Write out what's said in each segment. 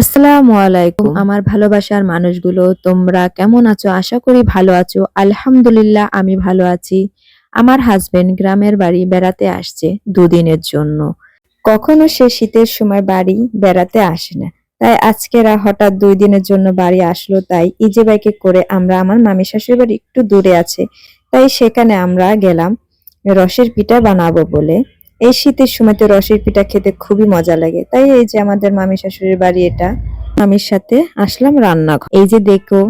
আসসালামু আলাইকুম। আমার ভালোবাসার মানুষগুলো তোমরা কেমন আছো? আশা করি ভালো আছো। আলহামদুলিল্লাহ আমি ভালো আছি। আমার হাজবেন্ড গ্রামের বাড়ি বেড়াতে আসছে দুদিনের জন্য। কখনো সে শীতের সময় বাড়ি বেড়াতে আসে না। তাই আজকেরা হঠাৎ দুই দিনের জন্য বাড়ি আসলো। তাই ইজে বাইকে করে আমরা আমার মামি শাশুড়ি বাড়ি একটু দূরে আছে। তাই সেখানে আমরা গেলাম রসের পিঠা বানাবো বলে। এই শীতের সময়তে রসের পিঠা খেতে খুবই মজা লাগে। তাই এই যে আমাদের মামি শাশুড়ির বাড়ি এটা, মামির সাথে আসলাম রান্নাঘর। এই যে দেখো,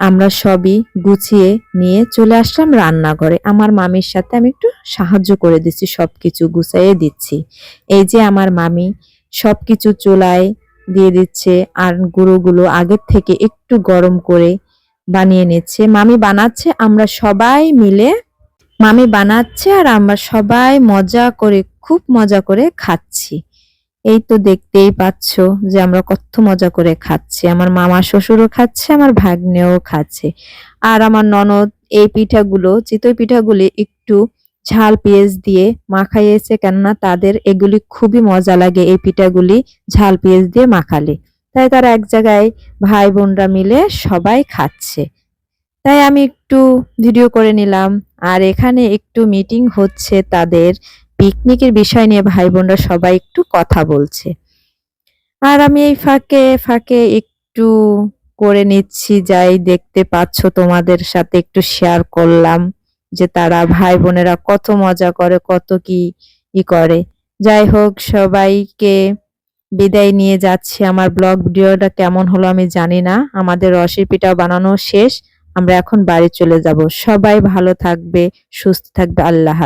আমরা সবই গুছিয়ে নিয়ে চলে আসলাম রান্নাঘরে। আমার মামির সাথে আমি একটু সাহায্য করে দিচ্ছি সব কিছু গুছাইয়ে দিচ্ছি। এই যে আমার মামি সব কিছু চুলায় দিয়ে দিচ্ছে আর গুঁড়োগুলো আগের থেকে একটু গরম করে বানিয়ে নিচ্ছে। মামি বানাচ্ছে, আমরা সবাই মিলে মামি বানাচ্ছে আর আমরা সবাই মজা করে, খুব মজা করে খাচ্ছি। এই তো দেখতেই পাচ্ছ যে আমরা কত মজা করে খাচ্ছি। আমার মামা শ্বশুরও খাচ্ছে, আমার ভাগ্নেও খাচ্ছে। আর আমার ননদ এই পিঠাগুলো, চিতই পিঠাগুলি একটু ঝাল পেঁয়াজ দিয়ে মাখাইয়েছে কেননা তাদের এগুলি খুবই মজা লাগে এই পিঠাগুলি ঝাল পেঁয়াজ দিয়ে মাখালে। তাই তারা এক জায়গায় ভাই বোনরা মিলে সবাই খাচ্ছে। তাই আমি একটু ভিডিও করে নিলাম। আর এখানে একটু মিটিং হচ্ছে তাদের পিকনিকের বিষয় নিয়ে ভাই বোনরা সবাই একটু কথা বলছে। আর আমি এই ফাঁকে ফাঁকে একটু করে নিচ্ছি, যাই দেখতে পাচ্ছ তোমাদের সাথে একটু শেয়ার করলাম যে তারা ভাই বোনেরা কত মজা করে, কত কি ই করে। যাই হোক, সবাইকে বিদায় নিয়ে যাচ্ছি। আমার ব্লগ ভিডিওটা কেমন হলো আমি জানি না। আমাদের পিঠা বানানো শেষ। আমরা এখন বাড়ি চলে যাব সবাই ভালো থাকবে সুস্থ থাকবে আল্লাহ।